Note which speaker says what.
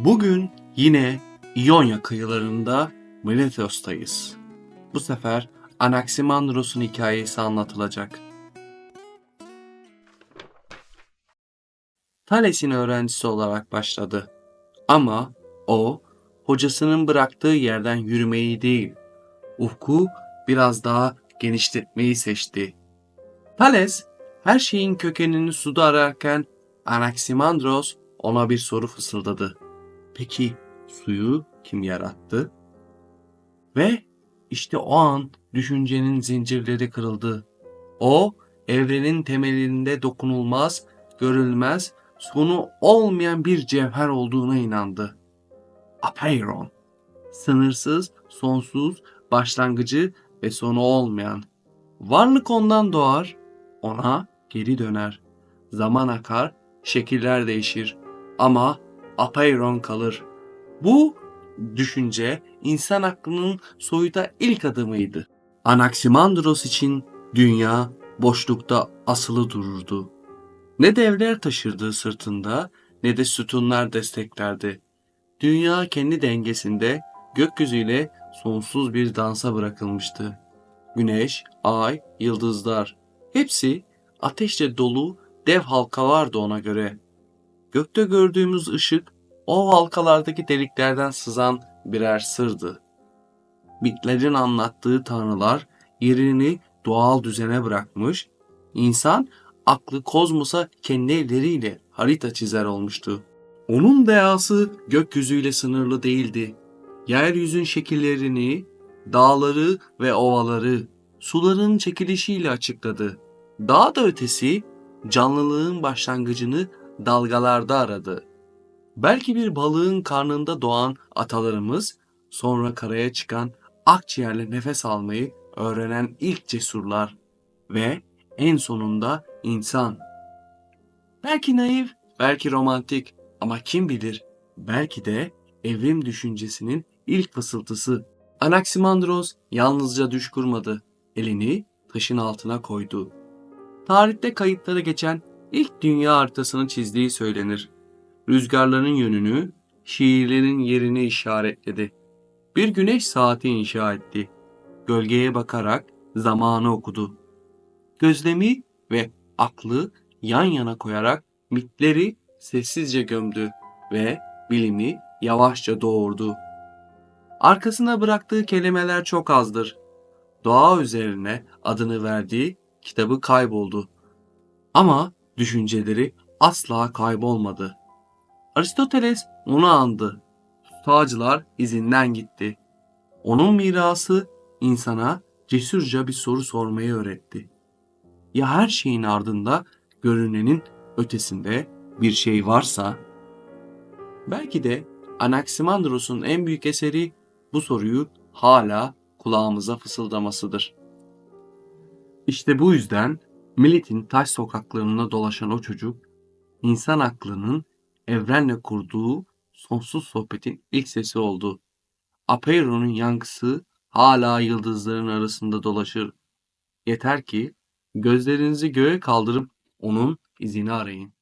Speaker 1: Bugün yine İonya kıyılarında Melethos'tayız. Bu sefer Anaximandros'un hikayesi anlatılacak. Thales'in öğrencisi olarak başladı. Ama o, hocasının bıraktığı yerden yürümeyi değil, ufku biraz daha genişletmeyi seçti. Thales, her şeyin kökenini suda ararken Anaximandros ona bir soru fısıldadı. Peki suyu kim yarattı? Ve işte o an düşüncenin zincirleri kırıldı. O evrenin temelinde dokunulmaz, görülmez, sonu olmayan bir cevher olduğuna inandı. Apeiron. Sınırsız, sonsuz, başlangıcı ve sonu olmayan. Varlık ondan doğar, ona geri döner. Zaman akar, şekiller değişir ama Apeiron kalır. Bu düşünce insan aklının soyuta ilk adımıydı. Anaximandros için dünya boşlukta asılı dururdu. Ne devler taşırdı sırtında ne de sütunlar desteklerdi. Dünya kendi dengesinde gökyüzüyle sonsuz bir dansa bırakılmıştı. Güneş, ay, yıldızlar hepsi ateşle dolu dev halkalardı ona göre. Gökte gördüğümüz ışık o halkalardaki deliklerden sızan birer sırdı. Mitlerin anlattığı tanrılar yerini doğal düzene bırakmış, insan aklı kozmosa kendi elleriyle harita çizer olmuştu. Onun deyası gökyüzüyle sınırlı değildi. Yeryüzün şekillerini, dağları ve ovaları, suların çekilişiyle açıkladı. Daha da ötesi canlılığın başlangıcını dalgalarda aradı. Belki bir balığın karnında doğan atalarımız sonra karaya çıkan akciğerle nefes almayı öğrenen ilk cesurlar ve en sonunda insan. Belki naif, belki romantik ama kim bilir belki de evrim düşüncesinin ilk fısıltısı. Anaximandros yalnızca düş kurmadı. Elini taşın altına koydu. Tarihte kayıtlara geçen ilk dünya haritasını çizdiği söylenir. Rüzgarların yönünü, şiirlerin yerini işaretledi. Bir güneş saati inşa etti. Gölgeye bakarak zamanı okudu. Gözlemi ve aklı yan yana koyarak mitleri sessizce gömdü ve bilimi yavaşça doğurdu. Arkasına bıraktığı kelimeler çok azdır. Doğa üzerine adını verdiği kitabı kayboldu. Ama düşünceleri asla kaybolmadı. Aristoteles onu andı. Sağcılar izinden gitti. Onun mirası insana cesurca bir soru sormayı öğretti. Ya her şeyin ardında görünenin ötesinde bir şey varsa? Belki de Anaximandros'un en büyük eseri bu soruyu hala kulağımıza fısıldamasıdır. İşte bu yüzden Millet'in taş sokaklarında dolaşan o çocuk, insan aklının evrenle kurduğu sonsuz sohbetin ilk sesi oldu. Apeiron'un yankısı hala yıldızların arasında dolaşır. Yeter ki gözlerinizi göğe kaldırıp onun izini arayın.